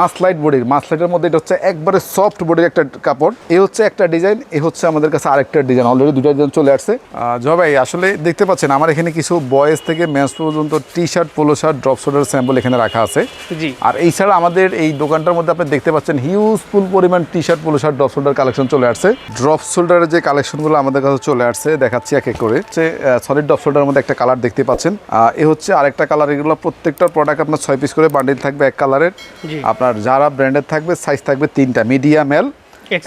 মাসলাইট বডির মাসলাইটের মধ্যে এটা হচ্ছে একবারে সফট বডির একটা কাপড়। এই হচ্ছে একটা ডিজাইন এ হচ্ছে আমাদের কাছে আরেকটা ডিজাইন। অলরেডি দুটো ডিজাইন চলে আসছে। জয় ভাই আসলে দেখতে পাচ্ছেন আমার এখানে কিছু বয়েজ থেকে মেন্স পর্যন্ত T shirt polo shirt drop shoulder sample এখানে রাখা আছে। জি। আর এই ছাড়া আমাদের এই দোকানটার মধ্যে আপনি দেখতে পাচ্ছেন হিউজফুল পরিমাণ T shirt polo shirt drop shoulder collection চলে আসছে। ড্রপ শোল্ডারের যে কালেকশনগুলো আমাদের কাছে চলে আসছে দেখাচ্ছি এক এক করে। হচ্ছে সলিড ড্রপ শোল্ডারের মধ্যে একটা কালার দেখতে পাচ্ছেন। আহ, এ হচ্ছে আরেকটা কালার এগুলো প্রত্যেকটা প্রোডাক্ট আপনার ছয় পিস করে বান্ডিল থাকবে এক কালারের। আপনার যারা ব্র্যান্ডের থাকবে সাইজ থাকবে তিনটা মিডিয়াম এল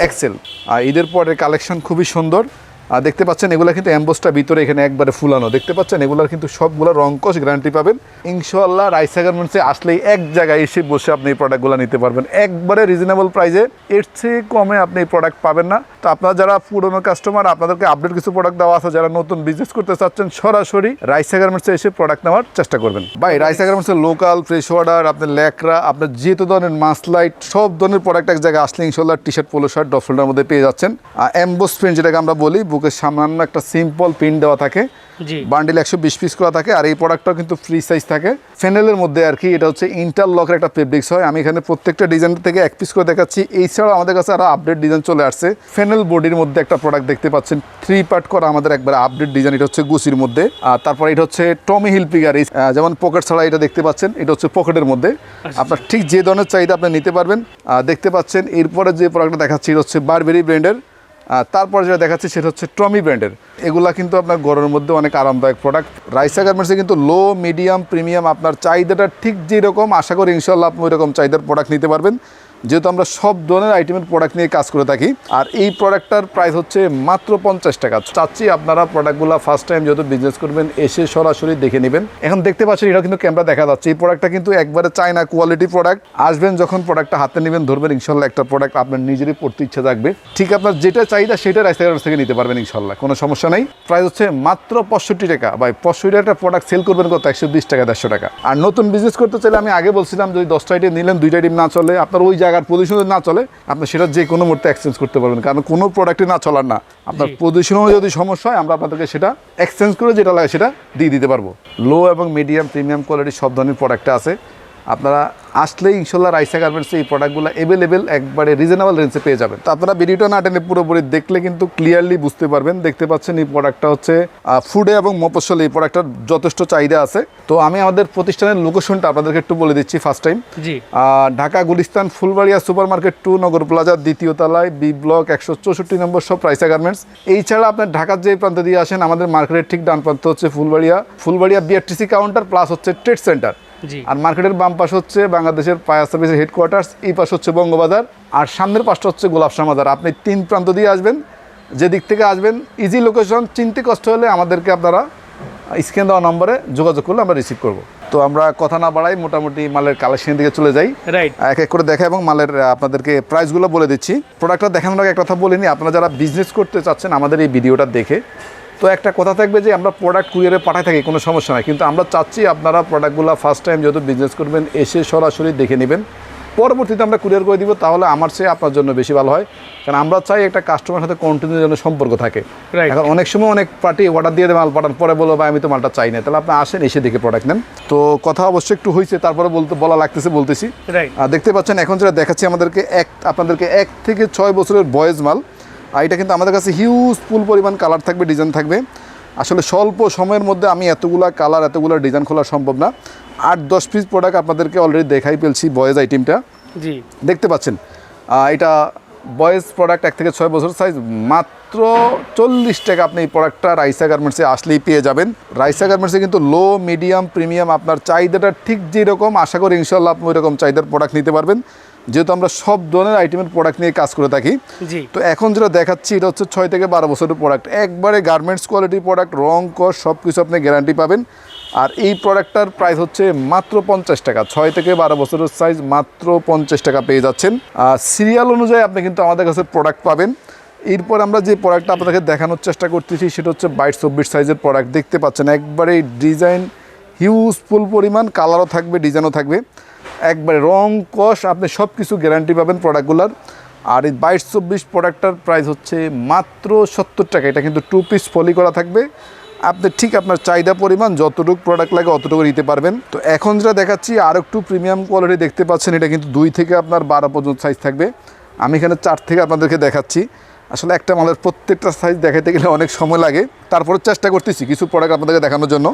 এক্সেল আর ঈদের পরের কালেকশন খুবই সুন্দর। আর দেখতে পাচ্ছেন, এগুলো কিন্তু অ্যাম্বোসটা ভিতরে এখানে একবারে ফুলানো। দেখতে পাচ্ছেন, এগুলোর কিন্তু সবগুলো রঙ্কশ গ্যারান্টি পাবেন। ইনশাল্লাহ রাইসা গার্মেন্টসে আসলেই এক জায়গায় এসে বসে আপনি এই প্রোডাক্টগুলো নিতে পারবেন। একবারে রিজনেবল প্রাইসে এর চেয়ে কমে আপনি এই প্রোডাক্ট পাবেন না। তো আপনারা যারা পুরনো কাস্টমার আপনাদেরকে আপডেট কিছু প্রোডাক্ট দেওয়া আছে, যারা নতুন বিজনেস করতে চাচ্ছেন, সরাসরি রাইসা গার্মেন্টসে এসে প্রোডাক্ট নেওয়ার চেষ্টা করবেন। ভাই, রাইসা গার্মেন্টসের লোকাল ফ্রেশ অর্ডার আপনার ল্যাকরা আপনার যেহেতু ধরনের মাসলাইট সব ধরনের প্রোডাক্ট এক জায়গায় আসলে ইনশাল্লাহ টি শার্ট পোলো শার্ট ডফলটার মধ্যে পেয়ে যাচ্ছেন। আর অ্যাম্বোস প্রিন্ট যেটাকে আমরা বলি বুকের সামান্য একটা সিম্পল প্রিন্ট দেওয়া থাকে। বান্ডিল একশো বিশ পিস করা থাকে আর এই প্রোডাক্টটাও কিন্তু ফ্রি সাইজ থাকে। ফেনেলের মধ্যে আর কি এটা হচ্ছে ইন্টারলকের একটা ফেব্রিক্স হয়। আমি এখানে প্রত্যেকটা ডিজাইন থেকে এক পিস করে দেখাচ্ছি। এছাড়াও আমাদের কাছে আরও আপডেট ডিজাইন চলে আসছে। ফেনেল বডির মধ্যে একটা প্রোডাক্ট দেখতে পাচ্ছেন। থ্রি পার্ট করা আমাদের একবার আপডেট ডিজাইন এটা হচ্ছে গুচির মধ্যে। আর তারপর এটা হচ্ছে টমি হিল পিগার যেমন পকেট ছাড়া এটা দেখতে পাচ্ছেন এটা হচ্ছে পকেটের মধ্যে। আপনার ঠিক যে ধরনের চাহিদা আপনি নিতে পারবেন। দেখতে পাচ্ছেন এরপরে যে প্রোডাক্টটা দেখাচ্ছি এটা হচ্ছে বারবেরি ব্র্যান্ডের তারপর যেটা দেখাচ্ছি সেটা হচ্ছে টমি ব্র্যান্ডের এগুলা কিন্তু আপনার গরমের মধ্যে অনেক আরামদায়ক প্রোডাক্ট রাইসা গার্মেন্টসে কিন্তু লো মিডিয়াম প্রিমিয়াম আপনার চাহিদাটা ঠিক যেরকম, আশা করি ইনশাল্লাহ আপনি ওই রকম চাহিদার প্রোডাক্ট নিতে পারবেন। যেহেতু আমরা সব ধরনের আইটেমের প্রোডাক্ট নিয়ে কাজ করে থাকি, আর এই প্রোডাক্টটার প্রাইস হচ্ছে মাত্র পঞ্চাশ টাকা। চাচ্ছি আপনারা প্রোডাক্টগুলো ফার্স্ট টাইম যেহেতু বিজনেস করবেন, এসে সরাসরি দেখে নেবেন। এখন দেখতে পাচ্ছেন এটা কিন্তু ক্যামেরা দেখা যাচ্ছে। এই প্রোডাক্টটা কিন্তু একবারে চায়না কোয়ালিটি প্রোডাক্ট আসবেন যখন প্রোডাক্টটা হাতে নেবেন, ধরবেন, ইনশাল্লাহ একটা প্রোডাক্ট আপনার নিজেরই পড়তে ইচ্ছা থাকবে। ঠিক আপনার যেটা চাহিদা, সেটা রাইস থেকে নিতে পারবেন ইনশাল্লাহ, কোনো সমস্যা নেই। প্রাইস হচ্ছে মাত্র পঁয়ষট্টি টাকা। বা পঁয়ষট্টি টাকা প্রোডাক্ট সেল করবেন কত? একশো বিশ টাকা, দেড়শো টাকা। আর নতুন বিজনেস করতে চাইলে আমি আগে বলছিলাম, যদি দশটা আইটেম নিলেন, দুইটা আইটেম না চলে, আপনার ওই জায়গার পজিশনে না চলে আপনি সেটা যে কোনো মুহূর্তে এক্সচেঞ্জ করতে পারবেন। কারণ কোনো প্রোডাক্টই না চলার না। আপনার। পজিশনও যদি সমস্যা হয় আমরা আপনাদেরকে সেটা এক্সচেঞ্জ করে যেটা লাগে সেটা দিয়ে দিতে পারব। লো এবং মিডিয়াম প্রিমিয়াম কোয়ালিটির সব ধরনের প্রোডাক্টটা আছে। আপনারা আসলেই ইনশাল্লাহ রাইসা গার্মেন্টসে এই প্রোডাক্টগুলো অ্যাভেলেবেল একবারে রিজনেবল রেঞ্জে পেয়ে যাবেন। তো আপনারা ভিডিওটা না টেনে পুরোপুরি দেখলে কিন্তু ক্লিয়ারলি বুঝতে পারবেন। দেখতে পাচ্ছেন এই প্রোডাক্টটা হচ্ছে ফুডে এবং মফসল এই প্রোডাক্টটার যথেষ্ট চাহিদা আছে। তো আমি আমাদের প্রতিষ্ঠানের লোকেশনটা আপনাদেরকে একটু বলে দিচ্ছি first time Dhaka Gulistan Fulbaria super market to Nagar প্লাজার দ্বিতীয় তলায় বি ব্লক একশো চৌষট্টি নম্বর সব রাইসা গার্মেন্টস। এই ছাড়া আপনার ঢাকার যে প্রান্ত দিয়ে আসেন আমাদের মার্কেটের ঠিক ডান প্রান্ত হচ্ছে Fulbaria. Fulbaria BRTC counter plus হচ্ছে ট্রেড সেন্টার আর মার্কেটের বাম পাশ হচ্ছে বাংলাদেশের ফায়ার সার্ভিসের হেডকোয়ার্টার্স এই পাশ হচ্ছে বঙ্গবাজার আর সামনের পাশটা হচ্ছে গোলাপশাহ বাজার। আপনি তিন প্রান্ত দিয়ে আসবেন যে দিক থেকে আসবেন ইজি লোকেশন চিনতে কষ্ট হলে আমাদেরকে আপনারা স্ক্রিন দেওয়া নম্বরে যোগাযোগ করলে আমরা রিসিভ করব। তো আমরা কথা না বাড়াই মোটামুটি মালের কালেকশন দিকে চলে যাই। রাইট এক এক করে দেখা এবং মালের আপনাদেরকে প্রাইসগুলো বলে দিচ্ছি। প্রোডাক্টটা দেখানোর আগে এক কথা বলিনি আপনারা যারা বিজনেস করতে চাচ্ছেন আমাদের এই ভিডিওটা দেখে তো একটা কথা থাকবে যে আমরা প্রোডাক্ট কুরিয়ারে পাঠাই থাকি কোনো সমস্যা নাই। কিন্তু আমরা চাচ্ছি আপনারা প্রোডাক্টগুলো ফার্স্ট টাইম যেহেতু বিজনেস করবেন এসে সরাসরি দেখে নেবেন। পরবর্তীতে আমরা কুরিয়ার করে দিব তাহলে আমার চেয়ে আপনার জন্য বেশি ভালো হয়। কারণ আমরা চাই একটা কাস্টমার সাথে কন্টিনিউ যেন সম্পর্ক থাকে। এখন অনেক সময় অনেক পার্টি অর্ডার দিয়ে দেয় মাল পাঠান পরে বলো ভাই আমি তো মালটা চাই না। তাহলে আপনি আসেন এসে দেখে প্রোডাক্ট নেন। তো কথা অবশ্যই একটু হয়েছে তারপরে বলতে বলা লাগতেছে বলতেছি। আর দেখতে পাচ্ছেন এখন যেটা দেখাচ্ছি আমাদেরকে এক আপনাদেরকে এক থেকে ছয় বছরের বয়েজ মাল। আর এটা কিন্তু আমাদের কাছে হিউজ ফুল পরিমাণ কালার থাকবে ডিজাইন থাকবে। আসলে স্বল্প সময়ের মধ্যে আমি এতগুলা কালার এতগুলো ডিজাইন খোলা সম্ভব না। আট দশ পিস প্রোডাক্ট আপনাদেরকে অলরেডি দেখাই ফেলছি বয়েজ আইটেমটা জি। দেখতে পাচ্ছেন? এটা বয়েজ প্রোডাক্ট এক থেকে ছয় বছর সাইজ মাত্র চল্লিশ টাকা আপনি এই প্রোডাক্টটা রাইসা গার্মেন্টসে আসলেই পেয়ে যাবেন। রাইসা গার্মেন্টসে কিন্তু লো মিডিয়াম প্রিমিয়াম আপনার চাহিদাটা ঠিক যেরকম আশা করি ইনশাল্লাহ আপনি ওই রকম চাহিদার প্রোডাক্ট নিতে পারবেন। যেহেতু আমরা সব ধরনের আইটেমের প্রোডাক্ট নিয়ে কাজ করে থাকি তো এখন যেটা দেখাচ্ছি এটা হচ্ছে ছয় থেকে বারো বছরের প্রোডাক্ট একবারে গার্মেন্টস কোয়ালিটির প্রোডাক্ট রং কর সব কিছু আপনি গ্যারান্টি পাবেন। আর এই প্রোডাক্টটার প্রাইস হচ্ছে মাত্র পঞ্চাশ টাকা। ছয় থেকে বারো বছরের সাইজ মাত্র পঞ্চাশ টাকা পেয়ে যাচ্ছেন। আর সিরিয়াল অনুযায়ী আপনি কিন্তু আমাদের কাছে প্রোডাক্ট পাবেন। এরপর আমরা যে প্রোডাক্টটা আপনাদেরকে দেখানোর চেষ্টা করতেছি সেটা হচ্ছে বাইশ চব্বিশ সাইজের প্রোডাক্ট দেখতে পাচ্ছেন একবারে ডিজাইন হিউজফুল পরিমাণ কালারও থাকবে ডিজাইনও থাকবে। একবারে রং কষ আপনি সব কিছু গ্যারান্টি পাবেন প্রোডাক্টগুলোর আর এই বাইশ চব্বিশ প্রোডাক্টটার প্রাইস হচ্ছে মাত্র সত্তর টাকা। এটা কিন্তু টু পিস ফলি করা থাকবে। আপনি ঠিক আপনার চাহিদা পরিমাণ, যতটুকু প্রোডাক্ট লাগে অতটুকু নিতে পারবেন। তো এখন যেটা দেখাচ্ছি, আর একটু প্রিমিয়াম কোয়ালিটি দেখতে পাচ্ছেন, এটা কিন্তু দুই থেকে আপনার বারো পর্যন্ত সাইজ থাকবে। আমি এখানে চার থেকে আপনাদেরকে দেখাচ্ছি। আসলে একটা মালের প্রত্যেকটা সাইজ দেখাতে গেলে অনেক সময় লাগে। তারপরে চেষ্টা করতেছি কিছু প্রোডাক্ট আপনাদেরকে দেখানোর জন্য।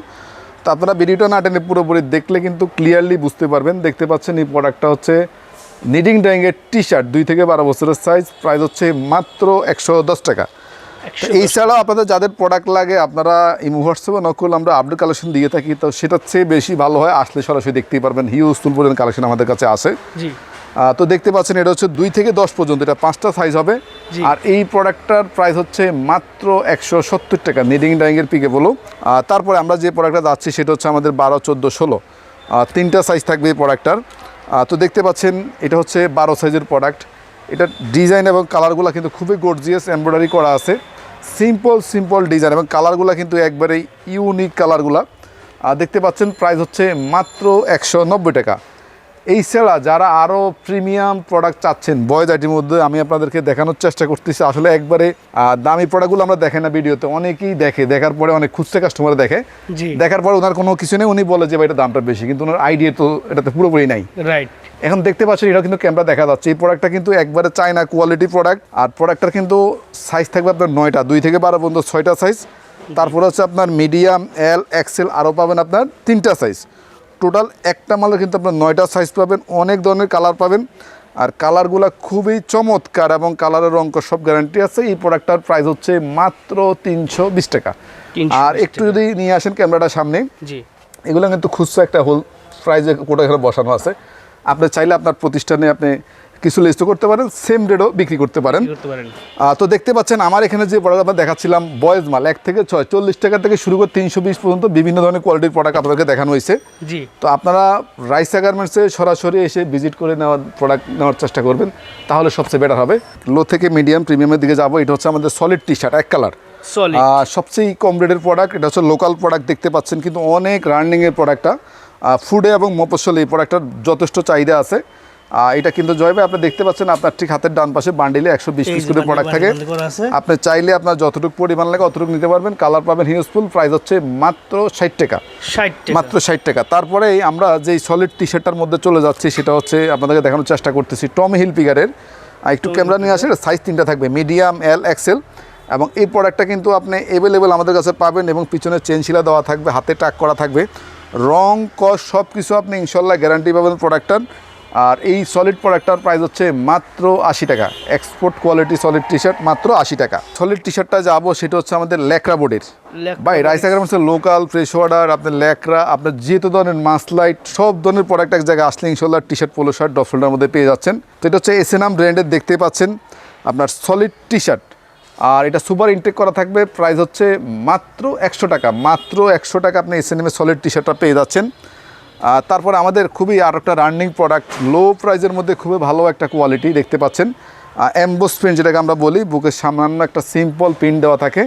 তো আপনারা ভিডিওটা না টেনে পুরোপুরি দেখলে কিন্তু ক্লিয়ারলি বুঝতে পারবেন। দেখতে পাচ্ছেন এই প্রোডাক্টটা হচ্ছে নিডিং ড্রাইংয়ের টি শার্ট দুই থেকে বারো বছরের সাইজ প্রাইস হচ্ছে মাত্র একশো দশ টাকা। এছাড়াও আপনাদের যাদের প্রোডাক্ট লাগে আপনারা ইমো হোয়াটসঅ্যাপে নকল আমরা আপডেট কালেকশন দিয়ে থাকি তো সেটার চেয়ে বেশি ভালো হয়। আসলে সরাসরি দেখতেই পারবেন হিউজ তুল পর্যন্ত কালেকশন আমাদের কাছে আসে তো দেখতে পাচ্ছেন এটা হচ্ছে দুই থেকে দশ পর্যন্ত এটা পাঁচটা সাইজ হবে। আর এই প্রোডাক্টটার প্রাইস হচ্ছে মাত্র একশো সত্তর টাকা নিডিং ডাইংয়ের পিকে বলো। তারপরে আমরা যে প্রোডাক্টটা যাচ্ছি সেটা হচ্ছে আমাদের বারো চোদ্দ ষোলো। তিনটা সাইজ থাকবে এই প্রোডাক্টটার তো দেখতে পাচ্ছেন এটা হচ্ছে বারো সাইজের প্রোডাক্ট এটা ডিজাইন এবং কালারগুলো কিন্তু খুবই গর্জিয়াস এমব্রয়ডারি করা আছে। সিম্পল সিম্পল ডিজাইন এবং কালারগুলো কিন্তু একবারে ইউনিক কালারগুলা দেখতে পাচ্ছেন প্রাইস হচ্ছে মাত্র একশো নব্বই টাকা। এই ছাড়া যারা আরও প্রিমিয়াম প্রোডাক্ট চাচ্ছেন বয়েজ আইটির মধ্যে আমি আপনাদেরকে দেখানোর চেষ্টা করতেছি। আসলে একবারে দামি প্রোডাক্টগুলো আমরা দেখে না ভিডিওতে অনেকেই দেখে দেখার পরে অনেক খুঁজতে কাস্টমার দেখে। দেখার পরে ওনার কোনো কিছু নেই উনি বলে যে ভাই এটা দামটা বেশি। কিন্তু ওনার আইডিয়া তো এটাতে পুরোপুরি নাই। রাইট এখন দেখতে পাচ্ছেন এটা কিন্তু ক্যামেরা দেখা যাচ্ছে। এই প্রোডাক্টটা কিন্তু একবারে চায়না কোয়ালিটি প্রোডাক্ট আর প্রোডাক্টটার কিন্তু সাইজ থাকবে আপনার নয়টা দুই থেকে বারো পর্যন্ত ছয়টা সাইজ তারপর হচ্ছে আপনার মিডিয়াম এল এক্সেল আরও পাবেন আপনার তিনটা সাইজ টোটাল একটা মালের কিন্তু আপনার নয়টা সাইজ পাবেন অনেক ধরনের কালার পাবেন। আর কালারগুলো খুবই চমৎকার এবং কালারের অঙ্ক সব গ্যারান্টি আছে। এই প্রোডাক্টটার প্রাইস হচ্ছে মাত্র তিনশো বিশ টাকা। আর একটু যদি নিয়ে আসেন ক্যামেরাটা সামনে এগুলো কিন্তু খুচরা একটা হোল প্রাইজে কোটা এখানে বসানো আছে। আপনি চাইলে আপনার প্রতিষ্ঠানে আপনি কিছু লিস্ট করতে পারেন সেম রেটও বিক্রি করতে পারেন। তো দেখতে পাচ্ছেন আমার এখানে যে প্রোডাক্ট আমরা দেখাচ্ছিলাম বয়েজ মাল এক থেকে ছয় চল্লিশ টাকা থেকে শুরু করে তিনশো বিশ পর্যন্ত বিভিন্ন ধরনের কোয়ালিটির প্রোডাক্ট আপনাদেরকে দেখানো হয়েছে। তো আপনারা রাইসা গার্মেন্টসে সরাসরি এসে ভিজিট করে নেওয়ার প্রোডাক্ট নেওয়ার চেষ্টা করবেন তাহলে সবচেয়ে বেটার হবে। লো থেকে মিডিয়াম প্রিমিয়ামের দিকে যাব এটা হচ্ছে আমাদের সলিড টি শার্ট এক কালার সবচেয়ে কম রেটের প্রোডাক্ট এটা হচ্ছে লোকাল প্রোডাক্ট দেখতে পাচ্ছেন কিন্তু অনেক রানিংয়ের প্রোডাক্টটা ফুডে এবং মফসলে এই প্রোডাক্টটার যথেষ্ট চাহিদা আছে। এটা কিন্তু জয়বে। আপনি দেখতে পাচ্ছেন আপনার ঠিক হাতের ডান পাশে বান্ডিলে একশো বিশ পিস করে প্রোডাক্ট থাকে। আপনি চাইলে আপনার যতটুকু পরিমাণ লাগে অতটুকু নিতে পারবেন। কালার পাবেন হিউজফুল প্রাইস হচ্ছে মাত্র ষাট টাকা। মাত্র ষাট টাকা। তারপরে আমরা যেই সলিড টি শার্টটার মধ্যে চলে যাচ্ছি সেটা হচ্ছে আপনাদেরকে দেখানোর চেষ্টা করতেছি টম হিল পিগারের একটু ক্যামেরা নিয়ে আসে সাইজ তিনটা থাকবে মিডিয়াম এল এক্সেল এবং এই প্রোডাক্টটা কিন্তু আপনি অ্যাভেলেবেল আমাদের কাছে পাবেন এবং পিছনে চেন শিলা দেওয়া থাকবে হাতে টাক করা থাকবে। রং কস সব কিছু আপনি ইনশাল্লাহ গ্যারান্টি পাবেন প্রোডাক্টটার আর এই সলিড প্রোডাক্টটার প্রাইস হচ্ছে মাত্র আশি টাকা। Export quality solid T shirt মাত্র আশি টাকা। সলিড টি শার্টটা যাব সেটা হচ্ছে আমাদের ল্যাকরা বোর্ডের ভাই রাইস গার্মেন্টসের লোকাল ফ্রেশ অর্ডার আপনার ল্যাকরা আপনার যেহেতু ধরনের মাসলাইট সব ধরনের প্রোডাক্ট এক জায়গায় আসলে ইনশাল্লাহ টি শার্ট পোলো শার্ট ডফলটার মধ্যে পেয়ে যাচ্ছেন। তো এটা হচ্ছে এস এন ব্র্যান্ডের দেখতে পাচ্ছেন আপনার সলিড টি শার্ট আর এটা সুপার ইনটেক করা থাকবে প্রাইস হচ্ছে মাত্র একশো টাকা। মাত্র একশো টাকা আপনি S N M solid T শার্টটা পেয়ে যাচ্ছেন। তারপরে আমাদের খুবই আর একটা রানিং প্রোডাক্ট লো প্রাইজের মধ্যে খুবই ভালো একটা কোয়ালিটি দেখতে পাচ্ছেন। অ্যাম্বোস প্রিন্ট যেটাকে আমরা বলি বুকের সামান্য একটা সিম্পল প্রিন্ট দেওয়া থাকে।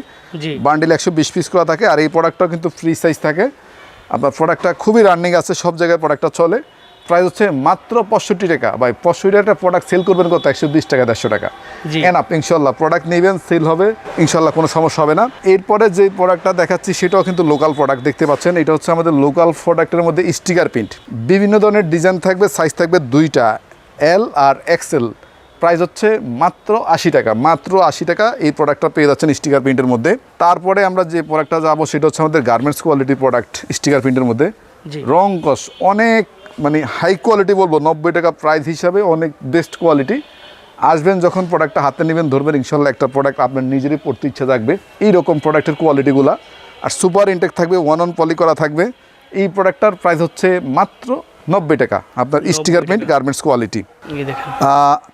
বান্ডিল একশো বিশ পিস করা থাকে আর এই প্রোডাক্টটাও কিন্তু ফ্রি সাইজ থাকে। আপনার প্রোডাক্টটা খুবই রানিং আছে সব জায়গায় প্রোডাক্টটা চলে। প্রাইস হচ্ছে মাত্র পঁয়ষট্টি টাকা। ভাই পঁয়ষট্টি টাকা প্রোডাক্ট সেল করবেন কত? একশো বিশ টাকা দেড়শো টাকা। আপনি ইনশাল্লাহ প্রোডাক্ট নেবেন সেল হবে ইনশাল্লাহ কোনো সমস্যা হবে না। এরপরে যে প্রোডাক্টটা দেখাচ্ছি সেটাও কিন্তু লোকাল প্রোডাক্ট দেখতে পাচ্ছেন? এটা হচ্ছে আমাদের লোকাল প্রোডাক্টের মধ্যে স্টিকার প্রিন্ট বিভিন্ন ধরনের ডিজাইন থাকবে সাইজ থাকবে দুইটা এল আর এক্সেল প্রাইস হচ্ছে মাত্র আশি টাকা মাত্র আশি টাকা এই প্রোডাক্টটা পেয়ে যাচ্ছেন স্টিকার প্রিন্টের মধ্যে। তারপরে আমরা যে প্রোডাক্টটা যাব সেটা হচ্ছে আমাদের গার্মেন্টস কোয়ালিটি প্রোডাক্ট স্টিকার প্রিন্টের মধ্যে। রং কস অনেক মানে হাই কোয়ালিটি বলব, নব্বই টাকা প্রাইস হিসাবে অনেক বেস্ট কোয়ালিটি আসবেন যখন প্রোডাক্টটা হাতে নেবেন, ধরবেন ইনশাল্লাহ একটা প্রোডাক্ট আপনার নিজেরই পড়তে ইচ্ছা থাকবে। এইরকম প্রোডাক্টের কোয়ালিটিগুলা আর সুপার ইনটেক থাকবে ওয়ান অন পলি করা থাকবে। এই প্রোডাক্টটার প্রাইস হচ্ছে মাত্র নব্বই টাকা। আপনার স্টিকার প্রিন্ট গার্মেন্টস কোয়ালিটি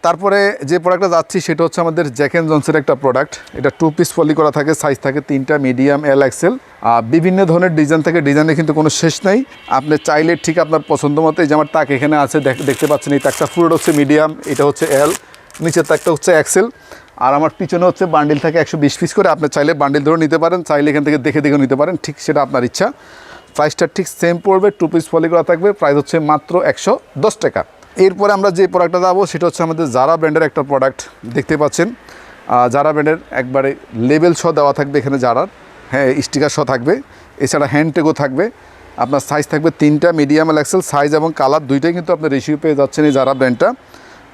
তারপরে যে প্রোডাক্টটা যাচ্ছি সেটা হচ্ছে আমাদের জ্যাকেন জনসের একটা প্রোডাক্ট এটা টু পিস পলি করা থাকে সাইজ থাকে তিনটা মিডিয়াম এল এক্সেল আর বিভিন্ন ধরনের ডিজাইন থাকে ডিজাইনে কিন্তু কোনো শেষ নাই। আপনি চাইলে ঠিক আপনার পছন্দ মতো এই যে আমার তাক এখানে আছে দেখ- দেখতে পাচ্ছেন এই তাকটা পুরোটা হচ্ছে মিডিয়াম এটা হচ্ছে এল নিচের তাকটা হচ্ছে এক্সেল আর আমার পিছনে হচ্ছে বান্ডিল থাকে একশো বিশ পিস করে। আপনি চাইলে বান্ডিল ধরে নিতে পারেন চাইলে এখান থেকে দেখে দেখে নিতে পারেন ঠিক সেটা আপনার ইচ্ছা। প্রাইসটা ঠিক সেম পড়বে টু পিস পলি করা থাকবে প্রাইস হচ্ছে মাত্র একশো দশ টাকা। এরপরে আমরা যে প্রোডাক্টটা যাব সেটা হচ্ছে আমাদের জারা ব্র্যান্ডের একটা প্রোডাক্ট দেখতে পাচ্ছেন। জারা ব্র্যান্ডের একবারে লেবেল সহ দেওয়া থাকবে এখানে জারার হ্যাঁ স্টিকার সহ থাকবে। এছাড়া হ্যান্ড টেগও থাকবে। আপনার সাইজ থাকবে তিনটা মিডিয়াম আর এক্সেল সাইজ এবং কালার দুইটাই কিন্তু আপনি রেশিও পেয়ে যাচ্ছেন এই জারা ব্র্যান্ডটা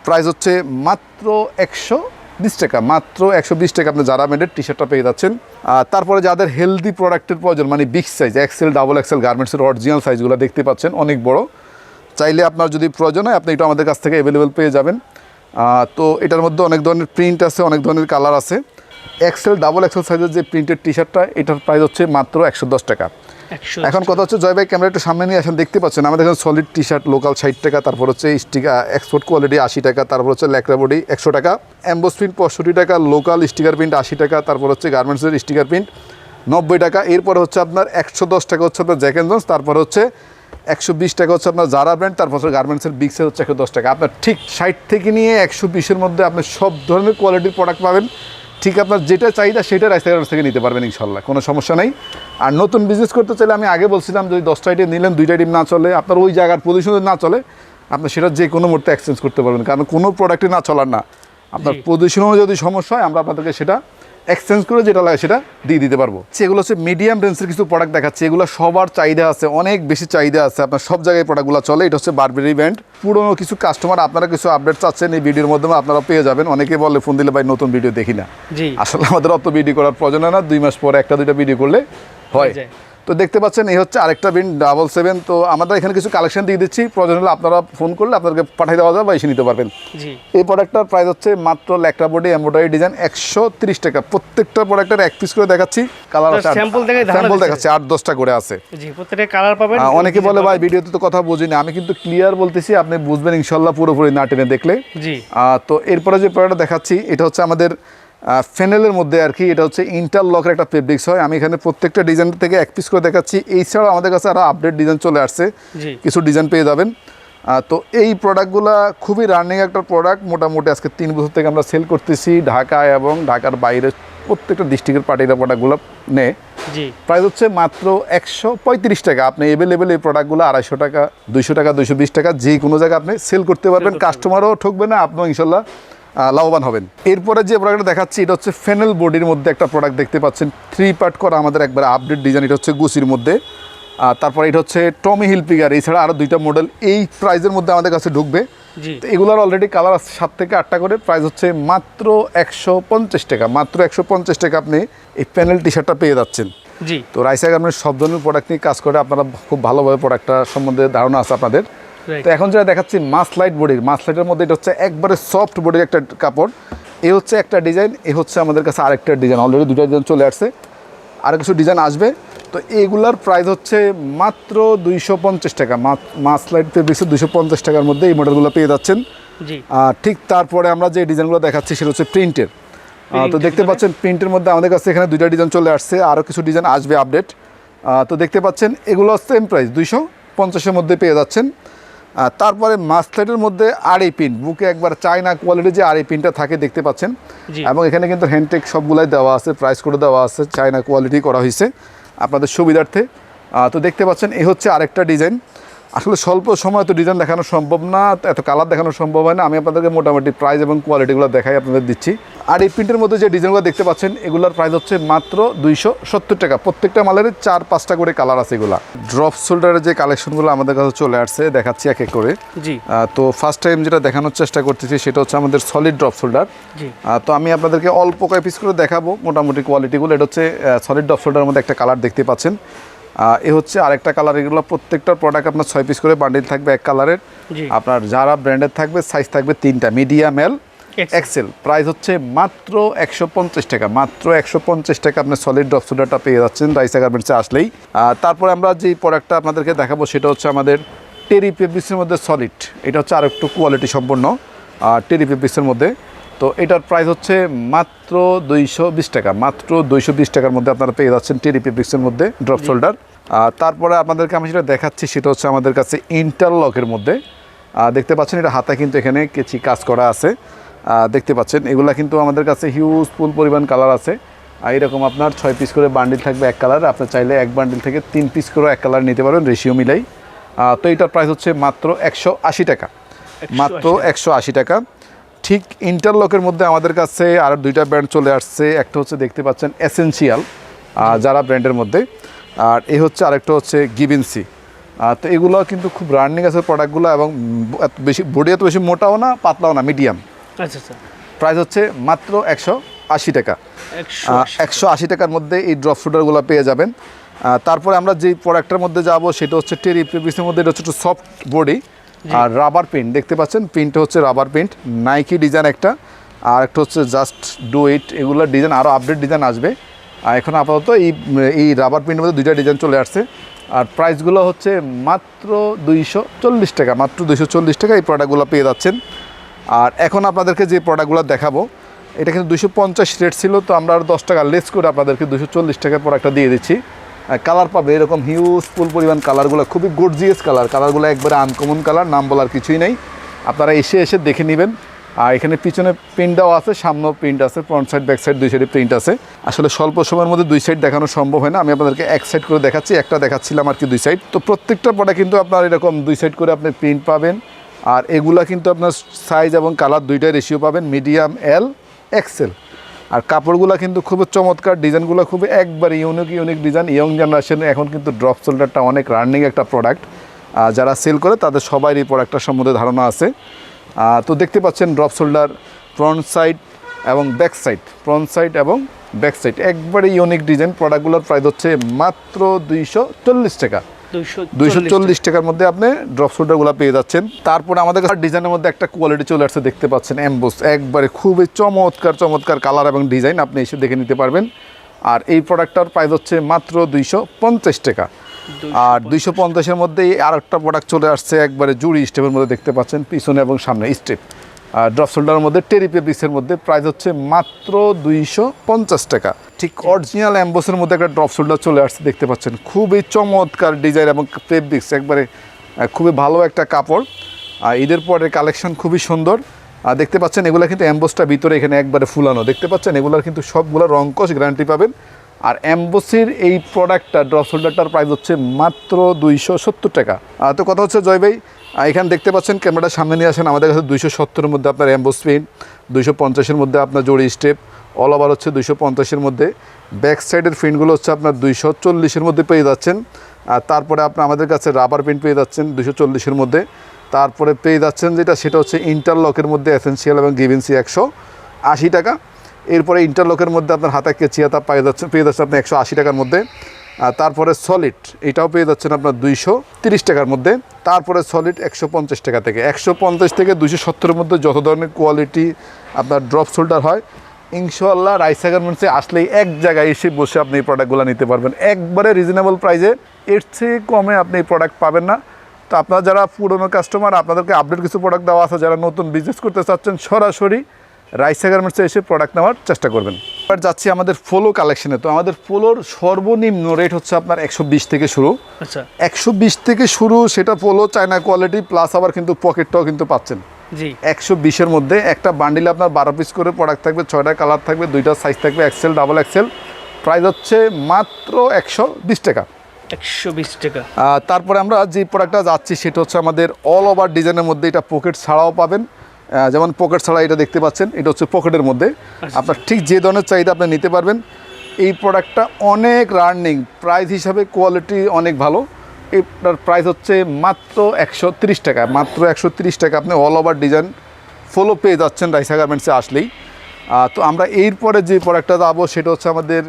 প্রাইস হচ্ছে মাত্র একশো বিশ টাকা, মাত্র একশো বিশ টাকা আপনি যারা ব্র্যান্ডের টি শার্টটা পেয়ে যাচ্ছেন। আর তারপরে যাদের হেলদি প্রোডাক্টের প্রয়োজন মানে big size XL double XL গার্মেন্টসের অরিজিনাল সাইজগুলো দেখতে পাচ্ছেন, অনেক বড়। চাইলে আপনার যদি প্রয়োজন হয়, আপনি এটা আমাদের কাছ থেকে অ্যাভেলেবেল পেয়ে যাবেন। তো এটার মধ্যে অনেক ধরনের প্রিন্ট আছে, অনেক ধরনের কালার আছে। এক্সেল ডাবল এক্সেল সাইজের যে প্রিন্টেড টি শার্টটা এটার প্রাইস হচ্ছে মাত্র একশো দশ টাকা। এখন কথা হচ্ছে, জয় ভাই ক্যামেরা একটু সামনে নিয়ে আসেন, দেখতে পাচ্ছেন, আমাদের এখানে সলিড টি শার্ট লোকাল ষাট টাকা, তারপর হচ্ছে স্টিকার এক্সপোর্ট কোয়ালিটি আশি টাকা, তারপর হচ্ছে ল্যাকড়া বডি একশো টাকা অ্যাম্বোস প্রিন্ট পঁয়ষট্টি টাকা লোকাল স্টিকার প্রিন্ট আশি টাকা, তারপর হচ্ছে গার্মেন্টসের স্টিকার প্রিন্ট নব্বই টাকা, এরপরে হচ্ছে আপনার একশো দশ টাকা হচ্ছে আপনার জ্যাক জন্স তারপর হচ্ছে একশো বিশ টাকা হচ্ছে আপনার জারা ব্র্যান্ড তারপর হচ্ছে গার্মেন্টসের বিগ হচ্ছে একশো দশ টাকা। আপনার ঠিক ষাট থেকে নিয়ে একশো বিশের মধ্যে আপনি সব ধরনের কোয়ালিটির প্রোডাক্ট পাবেন। ঠিক আপনার যেটা চাহিদা সেটা রাইস থেকে নিতে পারবেন ইনশাল্লাহ কোনো সমস্যা নেই। আর নতুন বিজনেস করতে চাইলে আমি আগে বলছিলাম যদি দশটা আইটেম নিলেন দুইটা আইটেম না চলে আপনার ওই জায়গার প্রদূষণ না চলে আপনি সেটা যে কোনো মুহূর্তে এক্সচেঞ্জ করতে পারবেন। কারণ কোনো প্রোডাক্টই না চলার না। আপনার প্রদূষণও যদি সমস্যা হয় আমরা আপনাদেরকে সেটা এক্সচেঞ্জ করে যেটা লাগে সেটা দিয়ে দিতে পারব। সেগুলো হচ্ছে মিডিয়াম রেঞ্জের কিছু প্রোডাক্ট দেখাচ্ছে। এগুলো সবার চাহিদা আছে অনেক বেশি চাহিদা আছে। আপনার সব জায়গায় প্রোডাক্টগুলো চলে। এটা হচ্ছে বারবেরি ইভেন্ট পুরনো কিছু কাস্টমার আপনারা কিছু আপডেট চাচ্ছেন এই ভিডিওর মাধ্যমে আপনারা পেয়ে যাবেন। অনেকে বলে ফোন দিলে ভাই নতুন ভিডিও দেখি না। আসলে আমাদের অত ভিডিও করার প্রয়োজন না। দুই মাস পরে একটা দুইটা ভিডিও করলে হয়। তো দেখতে পাচ্ছেন এই হচ্ছে আরেকটা বিন ডাবল সেভেন তো আমাদের এখানে কিছু কালেকশন দিয়ে দিচ্ছি। প্রয়োজন হলে আপনারা ফোন করলে আপনাদেরকে পাঠিয়ে দেওয়া যাবে বা এসে নিতে পারবেন। এই প্রোডাক্টটার প্রাইস হচ্ছে মাত্র ল্যাকটা বডি এমব্রয়ডারি ডিজাইন একশো তিরিশ টাকা। প্রত্যেকটা প্রোডাক্টের এক পিস করে দেখাচ্ছি। কালার আছে স্যাম্পল দেখাচ্ছি আট দশটা করে আছে। কালার পাবেন। অনেকে বলে ভাই ভিডিওতে তো কথা বুঝি না আমি কিন্তু ক্লিয়ার বলতেছি আপনি বুঝবেন ইনশাল্লাহ পুরোপুরি না টেনে দেখলে। তো এরপরে যে প্রোডাক্টটা দেখাচ্ছি এটা হচ্ছে আমাদের ফেনেলের মধ্যে আর কি এটা হচ্ছে ইন্টারলকের একটা ফেব্রিক্স হয়। আমি এখানে প্রত্যেকটা ডিজাইন থেকে এক পিস করে দেখাচ্ছি। এছাড়াও আমাদের কাছে আরও আপডেট ডিজাইন চলে আসছে। কিছু ডিজাইন পেয়ে যাবেন। তো এই প্রোডাক্টগুলো খুবই রানিং একটা প্রোডাক্ট মোটামুটি আজকে তিন বছর থেকে আমরা সেল করতেছি ঢাকায় এবং ঢাকার বাইরে প্রত্যেকটা ডিস্ট্রিক্টের পার্টিরা প্রোডাক্টগুলো নেয় প্রাইস হচ্ছে মাত্র একশো পঁয়ত্রিশ টাকা। আপনি এভেলেবেল এই প্রোডাক্টগুলো আড়াইশো টাকা দুইশো টাকা দুইশো বিশ টাকা যে কোনো জায়গায় আপনি সেল করতে পারবেন। কাস্টমারও ঠকবে না। আপনিও ইনশাল্লাহ লাভবান হবেন। এরপরে যে প্রোডাক্টটা দেখাচ্ছি এটা হচ্ছে ফেনেল বডির মধ্যে একটা প্রোডাক্ট দেখতে পাচ্ছেন। থ্রি পার্ট করা আমাদের একবার আপডেট ডিজাইন এটা হচ্ছে গুচির মধ্যে। আর তারপর এটা হচ্ছে টমি হিলপিগার এছাড়া আরও দুইটা মডেল এই প্রাইজের মধ্যে আমাদের কাছে ঢুকবে। এগুলোর অলরেডি কালার আছে সাত থেকে আটটা করে। প্রাইস হচ্ছে মাত্র একশো পঞ্চাশ টাকা। মাত্র একশো পঞ্চাশ টাকা আপনি এই প্যানেল টি শার্টটা পেয়ে যাচ্ছেন। জি। তো রাইসা গার্মেন্টস সব ধরনের প্রোডাক্ট নিয়ে কাজ করে। আপনারা খুব ভালোভাবে প্রোডাক্টটা সম্বন্ধে ধারণা আছে আপনাদের. তো এখন যেটা দেখাচ্ছি মাস লাইট বডির মাস লাইটের মধ্যে এটা হচ্ছে একবারে সফট বডির একটা কাপড়। এ হচ্ছে একটা ডিজাইন এ হচ্ছে আমাদের কাছে আরেকটা ডিজাইন। অলরেডি দুটো ডিজাইন চলে আসছে। আর কিছু ডিজাইন আসবে। তো এইগুলার প্রাইস হচ্ছে মাত্র দুইশো পঞ্চাশ টাকা। মাস লাইট ফেব্রিক্সের দুইশো পঞ্চাশ টাকার মধ্যে এই মডেলগুলো পেয়ে যাচ্ছেন। আর ঠিক তারপরে আমরা যে ডিজাইনগুলো দেখাচ্ছি সেটা হচ্ছে প্রিন্টের তো দেখতে? পাচ্ছেন প্রিন্টের মধ্যে আমাদের কাছে এখানে দুইটা ডিজাইন চলে আসছে। আরও কিছু ডিজাইন আসবে আপডেট তো দেখতে পাচ্ছেন এগুলো সেম প্রাইস দুইশো পঞ্চাশের মধ্যে পেয়ে যাচ্ছেন। তারপরে মাসলেটের মধ্যে আড়াই পিন বুকে একবার চায়না কোয়ালিটি যে আড়াই পিনটা থাকে দেখতে পাচ্ছেন। এবং এখানে কিন্তু হ্যান্ডটেক সবগুলাই দেওয়া আছে প্রাইস করে দেওয়া আছে চায়না কোয়ালিটি করা হয়েছে আপনাদের সুবিধার্থে। তো দেখতে পাচ্ছেন এ হচ্ছে আরেকটা ডিজাইন আসলে স্বল্প সময় তো ডিজাইন দেখানো সম্ভব না এত কালার দেখানো সম্ভব হয় না। আমি আপনাদেরকে মোটামুটি প্রাইস এবং কোয়ালিটিগুলো দেখাই আপনাদের দিচ্ছি। আর এই প্রিন্টের মধ্যে যে ডিজাইনগুলো দেখতে পাচ্ছেন এগুলোর প্রাইস হচ্ছে মাত্র দুইশো সত্তর টাকা। প্রত্যেকটা মালের চার পাঁচটা করে কালার আছে এগুলা। ড্রপ শোল্ডারের যে কালেকশনগুলো আমাদের কাছে চলে আসছে দেখাচ্ছি এক এক করে। জি। তো ফার্স্ট টাইম যেটা দেখানোর চেষ্টা করতেছি সেটা হচ্ছে আমাদের সলিড ড্রপ শোল্ডার তো আমি আপনাদেরকে অল্প কয় পিস করে দেখাবো মোটামুটি কোয়ালিটিগুলো এটা হচ্ছে সলিড ড্রপ শোল্ডারের মধ্যে একটা কালার দেখতে পাচ্ছেন। এ হচ্ছে আরেকটা কালার এগুলো প্রত্যেকটা প্রোডাক্ট আপনার ছয় পিস করে বান্ডিল থাকবে এক কালারের আপনার যারা ব্র্যান্ডের থাকবে সাইজ থাকবে তিনটা মিডিয়াম এল এক্সেল প্রাইস হচ্ছে মাত্র একশো পঞ্চাশ টাকা মাত্র একশো পঞ্চাশ টাকা আপনি সলিড ড্রপ শোল্ডারটা পেয়ে যাচ্ছেন রাইসা গার্মেন্টসে আসলেই। তারপরে আমরা যে প্রোডাক্টটা আপনাদেরকে দেখাবো সেটা হচ্ছে আমাদের টেরি পেপিসের মধ্যে সলিড এটা হচ্ছে আর একটু কোয়ালিটি সম্পন্ন আর টেরি পেপিসের মধ্যে। তো এটার প্রাইস হচ্ছে মাত্র দুইশো বিশ টাকা। মাত্র দুইশো বিশ টাকার মধ্যে আপনারা পেয়ে যাচ্ছেন টেরি পেপিক্সের মধ্যে ড্রপ শোল্ডার আর তারপরে আপনাদেরকে আমি যেটা দেখাচ্ছি সেটা হচ্ছে আমাদের কাছে ইন্টারলকের মধ্যে। দেখতে পাচ্ছেন এটা হাতা কিন্তু এখানে কিছু কাজ করা আছে। দেখতে পাচ্ছেন এগুলা কিন্তু আমাদের কাছে হিউজ ফুল পরিমাণ কালার আছে। আর এরকম আপনার ছয় পিস করে বান্ডিল থাকবে এক কালার আপনি চাইলে এক বান্ডিল থেকে তিন পিস করে এক কালার নিতে পারবেন রেশিও মিলাই। তো এটার প্রাইস হচ্ছে মাত্র একশো আশি টাকা। মাত্র একশো আশি টাকা। ঠিক ইন্টারলকের মধ্যে আমাদের কাছে আর দুইটা ব্র্যান্ড চলে আসছে। একটা হচ্ছে দেখতে পাচ্ছেন এসেনশিয়াল আহ, যারা ব্র্যান্ডের মধ্যে। আর এ হচ্ছে আরেকটা হচ্ছে গিভিনসি তো এগুলো কিন্তু খুব রানিং আছে প্রোডাক্টগুলো এবং এত বেশি বডি এত বেশি মোটাও না পাতলাও না মিডিয়াম আচ্ছা আচ্ছা। প্রাইস হচ্ছে মাত্র একশো আশি টাকা। একশো আশি টাকার মধ্যে এই ড্রপ শুটারগুলো পেয়ে যাবেন। তারপরে আমরা যেই প্রোডাক্টের মধ্যে যাব সেটা হচ্ছে টেরি প্রেপিসের মধ্যে এটা হচ্ছে একটু সফট বডি আর রাবার প্রিন্ট দেখতে পাচ্ছেন? প্রিন্টটা হচ্ছে রাবার প্রিন্ট নাইকি ডিজাইন একটা, আর একটা হচ্ছে জাস্ট ডু ইট এগুলোর ডিজাইন আরও আপডেট ডিজাইন আসবে। আর এখন আপাতত এই এই রাবার প্রিন্টের মধ্যে দুইটা ডিজাইন চলে আসছে। আর প্রাইসগুলো হচ্ছে মাত্র দুইশো চল্লিশ টাকা, মাত্র দুইশো চল্লিশ টাকা এই প্রোডাক্টগুলো পেয়ে যাচ্ছেন। আর এখন আপনাদেরকে যে প্রোডাক্টগুলো দেখাবো, এটা কিন্তু দুশো পঞ্চাশ রেট ছিল, তো আমরা আর দশ টাকা লেস করে আপনাদেরকে দুশো চল্লিশ টাকার প্রোডাক্টটা দিয়ে দিচ্ছি। কালার পাবে, এরকম হিউজ ফুল পরিমাণ কালারগুলো খুবই গর্জিয়াস কালার কালারগুলো একবারে আনকমন কালার নাম বলার কিছুই নেই। আপনারা এসে এসে দেখে নেবেন। আর এখানে পিছনে প্রিন্টটাও আছে, সামনেও প্রিন্ট আছে ফ্রন্ট সাইড ব্যাক সাইড দুই সাইডে প্রিন্ট আছে। আসলে স্বল্প সময়ের মধ্যে দুই সাইড দেখানো সম্ভব হয় না। আমি আপনাদেরকে এক সাইড করে দেখাচ্ছি, একটা দেখাচ্ছিলাম আর কি দুই সাইড তো প্রত্যেকটা প্রোডাক্ট কিন্তু আপনার এরকম দুই সাইড করে আপনি প্রিন্ট পাবেন। আর এগুলা কিন্তু আপনার সাইজ এবং কালার দুইটাই রেশিও পাবেন মিডিয়াম এল এক্সেল আর কাপড়গুলো কিন্তু খুবই চমৎকার, ডিজাইনগুলো খুবই একবার unique unique design young generation এখন কিন্তু ড্রপ শোল্ডারটা অনেক রানিং একটা প্রোডাক্ট যারা সেল করে তাদের সবাই এই প্রোডাক্টটার সম্বন্ধে ধারণা আছে। তো দেখতে পাচ্ছেন ড্রপ শোল্ডার ফ্রন্ট সাইড এবং ব্যাক সাইড ফ্রন্ট সাইড এবং ব্যাক সাইড একবারে ইউনিক ডিজাইন প্রোডাক্টগুলোর প্রাইস হচ্ছে মাত্র দুইশো চল্লিশ টাকা। দুইশো চল্লিশ টাকার মধ্যে আপনি ড্রপ শোল্ডারগুলো পেয়ে যাচ্ছেন। তারপরে আমাদের কাছে ডিজাইনের মধ্যে একটা কোয়ালিটি চলে আসছে দেখতে পাচ্ছেন এমবোস একবারে খুবই চমৎকার চমৎকার কালার এবং ডিজাইন আপনি এসে দেখে নিতে পারবেন। আর এই প্রোডাক্টটার প্রাইস হচ্ছে মাত্র দুইশো পঞ্চাশ টাকা। আর দুইশো পঞ্চাশের মধ্যেই আর একটা প্রোডাক্ট চলে আসছে একবারে জুড়ি স্টেপের মধ্যে দেখতে পাচ্ছেন পিছনে এবং সামনে স্টেপ ড্রপ শোল্ডারের মধ্যে টেরিপে পিসের মধ্যে প্রাইস হচ্ছে মাত্র দুইশো পঞ্চাশ টাকা। ঠিক অরিজিনাল অ্যাম্বোসের মধ্যে একটা ড্রপ শোল্ডার চলে আসছে, দেখতে পাচ্ছেন। খুবই চমৎকার ডিজাইন এবং ফেব্রিক্স, একবারে খুবই ভালো একটা কাপড়। আর ঈদের পরের কালেকশন খুবই সুন্দর। আর দেখতে পাচ্ছেন, এগুলো কিন্তু অ্যাম্বোসটা ভিতরে এখানে একবারে ফুলানো। দেখতে পাচ্ছেন, এগুলোর কিন্তু সবগুলো রঙ্কশ গ্যারান্টি পাবেন। আর অ্যাম্বোসির এই প্রোডাক্টটা ড্রপ প্রাইস হচ্ছে মাত্র দুইশো সত্তর টাকা। তো কথা হচ্ছে জয় ভাই এখানে দেখতে পাচ্ছেন ক্যামেরাটা সামনে নিয়ে আসেন, আমাদের কাছে দুইশো সত্তরের মধ্যে আপনার অ্যাম্বোস প্রিন্ট দুইশো পঞ্চাশের মধ্যে আপনার জড়ি স্টেপ অল ওভার হচ্ছে দুইশো পঞ্চাশের মধ্যে। ব্যাক সাইডের প্রিন্টগুলো হচ্ছে আপনার দুইশো চল্লিশের মধ্যে পেয়ে যাচ্ছেন। আর তারপরে আপনার আমাদের কাছে রাবার প্রিন্ট পেয়ে যাচ্ছেন দুইশো চল্লিশের মধ্যে। তারপরে পেয়ে যাচ্ছেন যেটা, সেটা হচ্ছে ইন্টারলকের মধ্যে এসেন্সিয়াল এবং গিভেন্সি একশো আশি টাকা। এরপরে ইন্টারলকের মধ্যে আপনার হাতা কেচি হাতা পেয়ে যাচ্ছেন পেয়ে যাচ্ছেন আপনি একশো আশি টাকার মধ্যে। আর তারপরে সলিড এটাও পেয়ে যাচ্ছেন আপনার দুইশো তিরিশ টাকার মধ্যে। তারপরে সলিড একশো পঞ্চাশ টাকা থেকে। একশো পঞ্চাশ থেকে দুইশো সত্তরের মধ্যে যত ধরনের কোয়ালিটি আপনার ড্রপ শোল্ডার হয় ইনশাল্লাহ রাইসা গার্মেন্টসে আসলেই এক জায়গায় এসে বসে আপনি এই প্রোডাক্টগুলো নিতে পারবেন। একবারে রিজনেবল প্রাইসে এর চেয়ে কমে আপনি এই প্রোডাক্ট পাবেন না। তো আপনারা যারা পুরনো কাস্টমার আপনাদেরকে আপডেট কিছু প্রোডাক্ট দেওয়া আছে, যারা নতুন বিজনেস করতে চাচ্ছেন, সরাসরি রাইসা গার্মেন্টসে এসে প্রোডাক্ট নেওয়ার চেষ্টা করবেন। এবার যাচ্ছি আমাদের ফোলো কালেকশনে তো আমাদের ফোলোর সর্বনিম্ন রেট হচ্ছে আপনার একশো বিশ থেকে শুরু। আচ্ছা। একশো বিশ থেকে শুরু সেটা পোলো চায়না কোয়ালিটি প্লাস আবার কিন্তু পকেটটাও কিন্তু পাচ্ছেন। জি। একশো বিশের মধ্যে একটা বান্ডিল আপনার বারো পিস করে প্রোডাক্ট থাকবে ছয়টা কালার থাকবে দুইটা সাইজ থাকবে এক্সেল ডাবল এক্সেল প্রাইস হচ্ছে মাত্র একশো বিশ টাকা। একশো বিশ টাকা। তারপরে আমরা যে প্রোডাক্টটা যাচ্ছি সেটা হচ্ছে আমাদের অল ওভার ডিজাইনের মধ্যে এটা পকেট ছাড়াও পাবেন। যেমন পকেট ছাড়া এটা দেখতে পাচ্ছেন, এটা হচ্ছে পকেটের মধ্যে। আপনার ঠিক যে ধরনের চাহিদা আপনি নিতে পারবেন। এই প্রোডাক্টটা অনেক রানিং প্রাইস হিসাবে কোয়ালিটি অনেক ভালো। এটার প্রাইস হচ্ছে মাত্র একশো টাকা, মাত্র একশো টাকা। আপনি অল ওভার ডিজাইন ফলো পেয়ে যাচ্ছেন রাইসা গার্মেন্টসে আসলেই। তো আমরা এরপরে যে প্রোডাক্টটা যাব, সেটা হচ্ছে আমাদের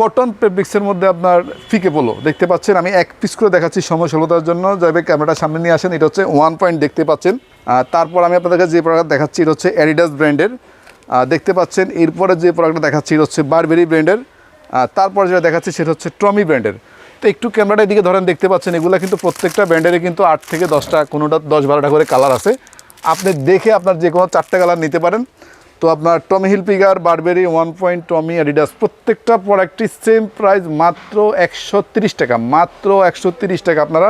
কটন ফেব্রিক্সের মধ্যে আপনার ফিকে পোলো। দেখতে পাচ্ছেন, আমি এক পিস করে দেখাচ্ছি সময় স্বল্পতার জন্য। যাবে ক্যামেরাটা সামনে নিয়ে আসেন, এটা হচ্ছে ওয়ান পয়েন্ট দেখতে পাচ্ছেন। তারপর আমি আপনাদেরকে যে প্রোডাক্ট দেখাচ্ছি, এটা হচ্ছে অ্যাডিডাস ব্র্যান্ডের দেখতে পাচ্ছেন, এরপরে যে প্রোডাক্টটা দেখাচ্ছি, এটা হচ্ছে বারবেরি ব্র্যান্ডের তারপর যেটা দেখাচ্ছি, সেটা হচ্ছে টমি ব্র্যান্ডের তো একটু ক্যামেরাটা এদিকে ধরেন, দেখতে পাচ্ছেন, এগুলো কিন্তু প্রত্যেকটা ব্র্যান্ডেরই কিন্তু আট থেকে দশটা, কোনোটা দশ বারোটা করে কালার আছে। আপনি দেখে আপনার যে কোনো চারটে কালার নিতে পারেন। তো আপনার Tommy Hilfiger Burberry one point Tommy Adidas প্রত্যেকটা প্রোডাক্টই সেম প্রাইস মাত্র একশো টাকা, মাত্র একশো টাকা আপনারা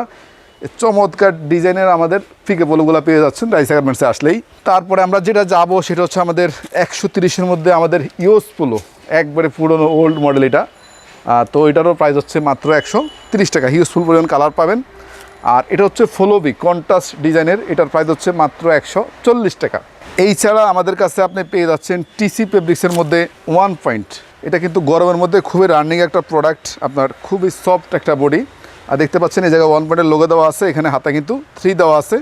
চমৎকার ডিজাইনের আমাদের ফিকে পোলোগুলো পেয়ে যাচ্ছেন রাইসা গার্মেন্টসে আসলেই। তারপরে আমরা যেটা যাব, সেটা হচ্ছে আমাদের একশো তিরিশের মধ্যে আমাদের ইউস পোলো একবারে পুরনো ওল্ড মডেল এটা। তো এটারও প্রাইস হচ্ছে মাত্র একশো টাকা। হিউজফুল পরিমাণ কালার পাবেন। আর এটা হচ্ছে ফলোবি কন্টাস ডিজাইনের এটার প্রাইস হচ্ছে মাত্র একশো চল্লিশ টাকা। এই ছাড়া আমাদের কাছে আপনি পেয়ে যাচ্ছেন টিসি ফেব্রিক্সের মধ্যে ওয়ান পয়েন্ট এটা কিন্তু গরমের মধ্যে খুবই রানিং একটা প্রোডাক্ট আপনার খুবই সফট একটা বডি আর দেখতে পাচ্ছেন এই জায়গায় ওয়ান পয়েন্টের লোগো দেওয়া আছে, এখানে হাতা কিন্তু থ্রি দেওয়া আছে।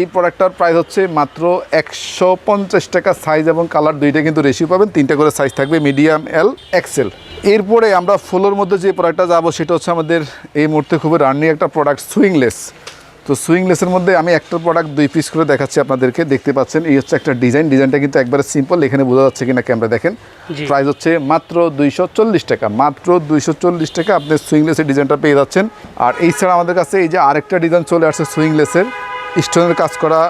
এই প্রোডাক্টটার প্রাইস হচ্ছে মাত্র একশো পঞ্চাশ টাকা সাইজ এবং কালার দুইটা কিন্তু রেশিও পাবেন, তিনটা করে সাইজ থাকবে মিডিয়াম এল এক্সেল এরপরে আমরা ফোলোর মধ্যে যে প্রোডাক্টটা যাব, সেটা হচ্ছে আমাদের এই মুহূর্তে খুবই রানিং একটা প্রোডাক্ট সুইংলেস তো সুইংলেসের মধ্যে আমি একটা প্রোডাক্ট দুই পিস করে দেখাচ্ছি আপনাদেরকে। দেখতে পাচ্ছেন এই হচ্ছে একটা ডিজাইন ডিজাইনটা কিন্তু একবারে সিম্পল এখানে বোঝা যাচ্ছে কিনা ক্যামেরা দেখেন। প্রাইস হচ্ছে মাত্র দুইশো চল্লিশ টাকা। মাত্র দুইশো চল্লিশ টাকা আপনি সুইংলেসের ডিজাইনটা পেয়ে যাচ্ছেন। আর এই ছাড়া আমাদের কাছে এই যে আরেকটা ডিজাইন চলে আসছে সুইংলেসের স্টোনের কাজ করা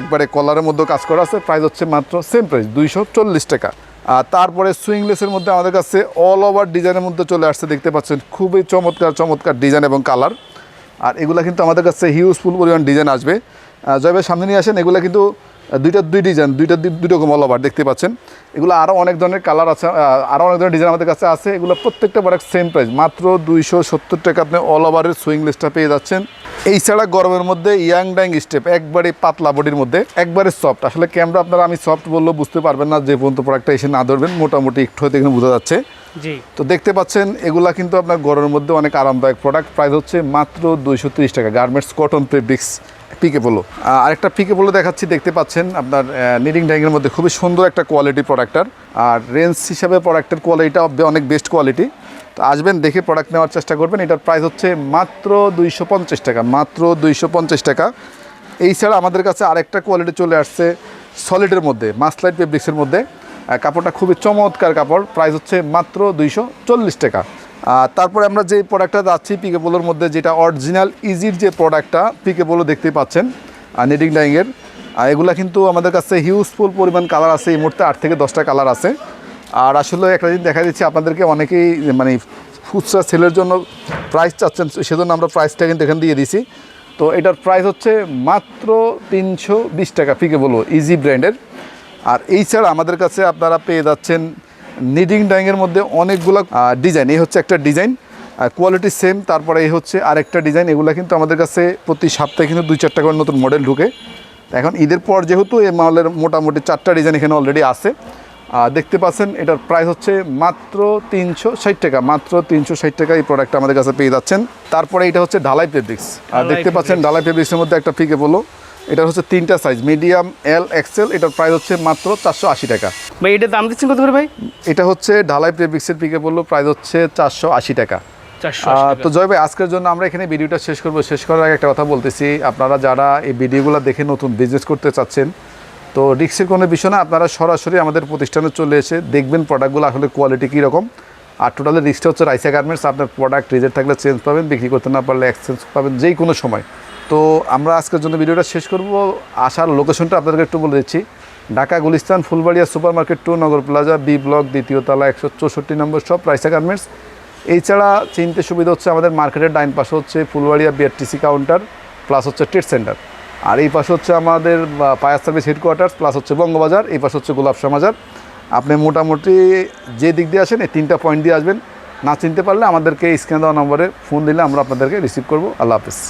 একবারে কলারের মধ্যে কাজ করা আছে। প্রাইস হচ্ছে মাত্র সেম প্রাইস দুইশো চল্লিশ টাকা। আর তারপরে সুইংলেসের মধ্যে আমাদের কাছে অল ওভার ডিজাইনের মধ্যে চলে আসছে দেখতে পাচ্ছেন। খুবই চমৎকার চমৎকার ডিজাইন এবং কালার আর এগুলা কিন্তু আমাদের কাছে হিউজফুল পরিমাণ ডিজাইন আসবে। আহ, জয় ভাই সামনে নিয়ে আসেন এগুলা কিন্তু দুইটা দুই ডিজাইন দুইটা দুই রকম অল ওভার দেখতে পাচ্ছেন। এগুলো আরও অনেক ধরনের কালার আছে আরও অনেক ধরনের ডিজাইন আমাদের কাছে আছে। এগুলো প্রত্যেকটা প্রোডাক্ট সেম প্রাইস মাত্র দুইশো সত্তর টাকা আপনি অল ওভারের সুইং লিস্টটা পেয়ে যাচ্ছেন। এই ছাড়া গরমের মধ্যে ইয়াং ড্যাং স্টেপ একবারে পাতলা বডির মধ্যে একবারে সফট আসলে ক্যামেরা আপনারা আমি সফট বললেও বুঝতে পারবেন না যে পর্যন্ত প্রোডাক্টটা এসে না ধরবেন মোটামুটি একটু হয়তো এখানে বোঝা যাচ্ছে। তো দেখতে পাচ্ছেন, এগুলা কিন্তু আপনার গরমের মধ্যে অনেক আরামদায়ক প্রোডাক্ট প্রাইস হচ্ছে মাত্র দুইশো টাকা। Garments cotton fabrics PK polo আরেকটা পিকে পোলো দেখাচ্ছি, দেখতে পাচ্ছেন আপনার নিডিং ড্যাঙ্গের মধ্যে খুবই সুন্দর একটা কোয়ালিটি প্রোডাক্টার আর। রেঞ্জ হিসাবে প্রোডাক্টের কোয়ালিটিটা অনেক বেস্ট কোয়ালিটি তো আসবেন, দেখে প্রোডাক্ট নেওয়ার চেষ্টা করবেন। এটার প্রাইস হচ্ছে মাত্র দুইশো পঞ্চাশ টাকা, মাত্র দুইশো পঞ্চাশ টাকা। এই ছাড়া আমাদের কাছে আরেকটা কোয়ালিটি চলে আসছে সলিডের মধ্যে মাসলাইট ফেব্রিক্সের মধ্যে। কাপড়টা খুবই চমৎকার কাপড়। প্রাইস হচ্ছে মাত্র দুইশো চল্লিশ টাকা। আর তারপরে আমরা যে প্রোডাক্টটা যাচ্ছি পিকে পোলোর মধ্যে, যেটা অরিজিনাল ইজির যে প্রোডাক্টটা পিকে পোলো দেখতে পাচ্ছেন নিডিং ডাইংয়ের এগুলা কিন্তু আমাদের কাছে হিউজফুল পরিমাণ কালার আছে, এই মুহূর্তে আট থেকে দশটা কালার আছে। আর আসলে একটা জিনিস দেখা দিচ্ছে, আপনাদেরকে অনেকেই মানে খুচরা সেলের জন্য প্রাইস চাচ্ছেন, সেজন্য আমরা প্রাইসটা কিন্তু এখানে দিয়ে দিছি। তো এটার প্রাইস হচ্ছে মাত্র তিনশো বিশ টাকা পিকে বলব ইজি ব্র্যান্ডের আর এই ছাড়া আমাদের কাছে আপনারা পেয়ে যাচ্ছেন নিডিং ডাইংয়ের মধ্যে অনেকগুলো ডিজাইন। এই হচ্ছে একটা ডিজাইন কোয়ালিটি সেম তারপরে এই হচ্ছে আরেকটা ডিজাইন। এগুলো কিন্তু আমাদের কাছে প্রতি সপ্তাহে কিন্তু দুই চারটা করে নতুন মডেল ঢুকে। এখন ঈদের পর যেহেতু এই মালের মোটামুটি চারটা ডিজাইন এখানে অলরেডি আছে। দেখতে পাচ্ছেন এটার প্রাইস হচ্ছে মাত্র তিনশো ষাট টাকা মাত্র তিনশো ষাট টাকা এই প্রোডাক্ট আমাদের কাছে পেয়ে যাচ্ছেন। তারপরে এটা হচ্ছে ঢালাই ফেব্রিক্স আর দেখতে পাচ্ছেন ঢালাই ফেব্রিক্সের মধ্যে একটা ফিকে বলো এটা হচ্ছে তিনটা সাইজ মিডিয়াম এল এক্সেল এটার প্রাইস হচ্ছে মাত্র চারশো আশি টাকা। ভাই এটা দাম দিচ্ছেন কত করে ভাই? এটা হচ্ছে ঢালাই ফেব্রিক্সের পিকে বলল প্রাইস হচ্ছে চারশো আশি টাকা। তো জয় ভাই আজকের জন্য আমরা এখানে ভিডিওটা শেষ করব। শেষ করার আগে একটা কথা বলতেছি আপনারা যারা এই ভিডিওগুলো দেখে নতুন বিজনেস করতে চাচ্ছেন তো রিক্সের কোনো বিষয় না আপনারা সরাসরি আমাদের প্রতিষ্ঠানে চলে এসে দেখবেন প্রোডাক্টগুলো আসলে কোয়ালিটি কীরকম। আর টোটালি রিক্সটা হচ্ছে রাইসা গার্মেন্টস আপনার প্রোডাক্ট রিজেক্ট থাকলে চেঞ্জ পাবেন বিক্রি করতে না পারলে এক্সচেঞ্জ পাবেন যেই কোনো সময়। তো আমরা আজকের জন্য ভিডিওটা শেষ করব। আসার লোকেশনটা আপনাদেরকে একটু বলে দিচ্ছি। Dhaka, Gulistan, Fulbaria super market to Nagar plaza B block দ্বিতীয় তলা, একশো চৌষট্টি নম্বর সব রাইসা গার্মেন্টস এছাড়া চিনতে সুবিধা হচ্ছে আমাদের মার্কেটের ডাইন পাশে হচ্ছে ফুলবাড়িয়া বিআরটিসি কাউন্টার প্লাস হচ্ছে ট্রেড সেন্টার আর এই পাশে হচ্ছে আমাদের ফায়ার সার্ভিস হেডকোয়ার্টার্স প্লাস হচ্ছে বঙ্গবাজার, এই পাশে হচ্ছে গোলাপশা বাজার আপনি মোটামুটি যে দিক দিয়ে আসেন, এই তিনটা পয়েন্ট দিয়ে আসবেন। না চিনতে পারলে আমাদেরকে স্ক্যান দেওয়া নম্বরে ফোন দিলে আমরা আপনাদেরকে রিসিভ করব। আল্লাহ হাফিজ।